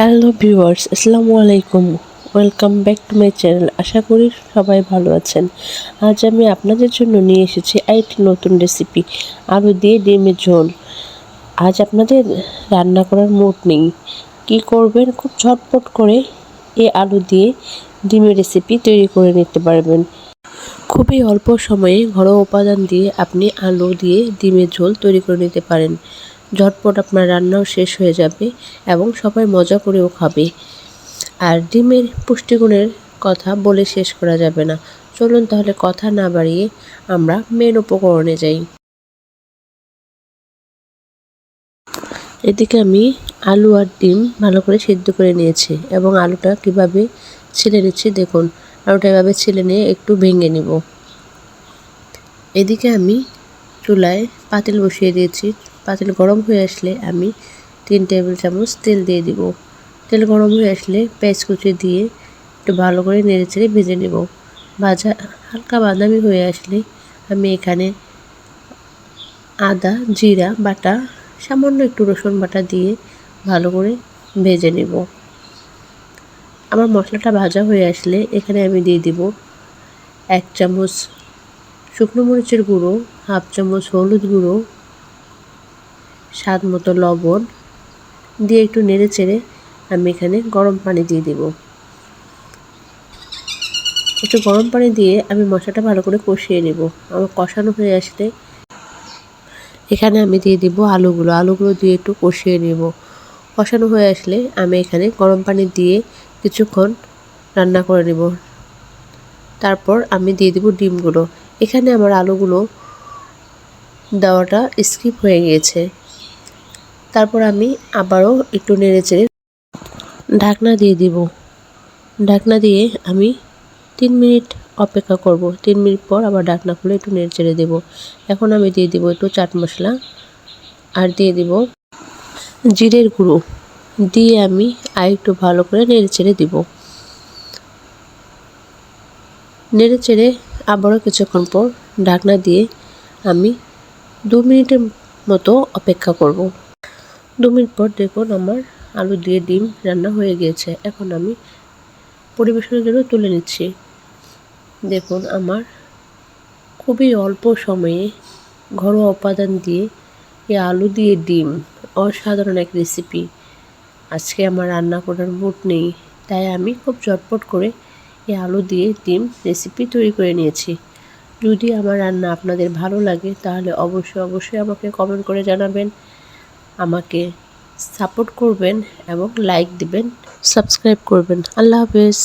Hello viewers, আসসালামু আলাইকুম। Welcome back to my channel. আশা করি সবাই ভালো আছেন। আজ আমি আপনাদের জন্য নিয়ে এসেছি একটি নতুন রেসিপি আলু দিয়ে ডিমের ঝোল। আজ আপনাদের রান্না করার মুড নেই। কী করবেন? খুব ঝটপট করে এই আলু দিয়ে ডিমের রেসিপি তৈরি করে নিতে পারবেন। খুবই অল্প সময়ে ঘরোয়া উপাদান দিয়ে আপনি আলু দিয়ে ডিমের ঝোল তৈরি করে নিতে পারেন। ঝটপট আপনার রান্নাও শেষ হয়ে যাবে এবং সবাই মজা করেও খাবে। আর ডিমের পুষ্টিগুণের কথা বলে শেষ করা যাবে না। চলুন তাহলে কথা না বাড়িয়ে আমরা মেন উপকরণে যাই। এদিকে আমি আলু আর ডিম ভালো করে সিদ্ধ করে নিয়েছি এবং আলুটা কীভাবে ছিলে নিচ্ছি দেখুন। আলুটা এভাবে ছিলে নিয়ে একটু ভেঙে নিব। এদিকে আমি চুলায় পাতিল বসিয়ে দিয়েছি। পাতিল গরম হয়ে আসলে আমি তিন টেবিল চামচ তেল দিয়ে দিব। তেল গরম হয়ে আসলে পেঁয়াজ কুচি দিয়ে একটু ভালো করে নেড়ে চেড়ে ভেজে নেব। ভাজা হালকা বাদামি হয়ে আসলে আমি এখানে আদা, জিরা, বাটা, সামান্য একটু রসুন বাটা দিয়ে ভালো করে ভেজে নেব। আমার মশলাটা ভাজা হয়ে আসলে এখানে আমি দিয়ে দিব এক চামচ শুকনো মরিচের গুঁড়ো, হাফ চামচ হলুদ গুঁড়ো স্বাদ মতো লবণ দিয়ে একটু নেড়ে চেড়ে আমি এখানে গরম পানি দিয়ে দিব। একটু গরম পানি দিয়ে আমি মশলাটা ভালো করে কষিয়ে নেব। আমার কষানো হয়ে আসলে এখানে আমি দিয়ে দিব আলুগুলো। আলুগুলো দিয়ে একটু কষিয়ে নেব। কষানো হয়ে আসলে আমি এখানে গরম পানি দিয়ে কিছুক্ষণ রান্না করে নেব। তারপর আমি দিয়ে দিব ডিমগুলো। এখানে আমার আলুগুলো দেওয়াটা স্কিপ হয়ে গিয়েছে। তারপর আমি আবারও একটু নেড়ে চেড়ে ঢাকনা দিয়ে দিব। ঢাকনা দিয়ে আমি তিন মিনিট অপেক্ষা করব। তিন মিনিট পর আবার ঢাকনা খুলে একটু নেড়ে চেড়ে দেবো। এখন আমি দিয়ে দিব একটু চাট মশলা আর দিয়ে দিব জিরের গুঁড়ো। দিয়ে আমি আর একটু ভালো করে নেড়ে চেড়ে দিব। নেড়ে চেড়ে আবারও কিছুক্ষণ পর ঢাকনা দিয়ে আমি দু মিনিটের মতো অপেক্ষা করব। দু মিনিট পর দেখুন আমার আলু দিয়ে ডিম রান্না হয়ে গিয়েছে। এখন আমি পরিবেশনের জন্য তুলে নিচ্ছি। দেখুন আমার খুবই অল্প সময়ে ঘরোয়া উপাদান দিয়ে এই আলু দিয়ে ডিম, অসাধারণ এক রেসিপি আজকে আমার রান্না করার মুড নেই, তাই আমি খুব চটপট করে এই আলু দিয়ে ডিম রেসিপি তৈরি করে নিয়েছি। যদি আমার রান্না আপনাদের ভালো লাগে, তাহলে অবশ্যই অবশ্যই আমাকে কমেন্ট করে জানাবেন। আমাকে সাপোর্ট করবেন এবং লাইক দিবেন সাবস্ক্রাইব করবেন। আল্লাহ হাফেজ।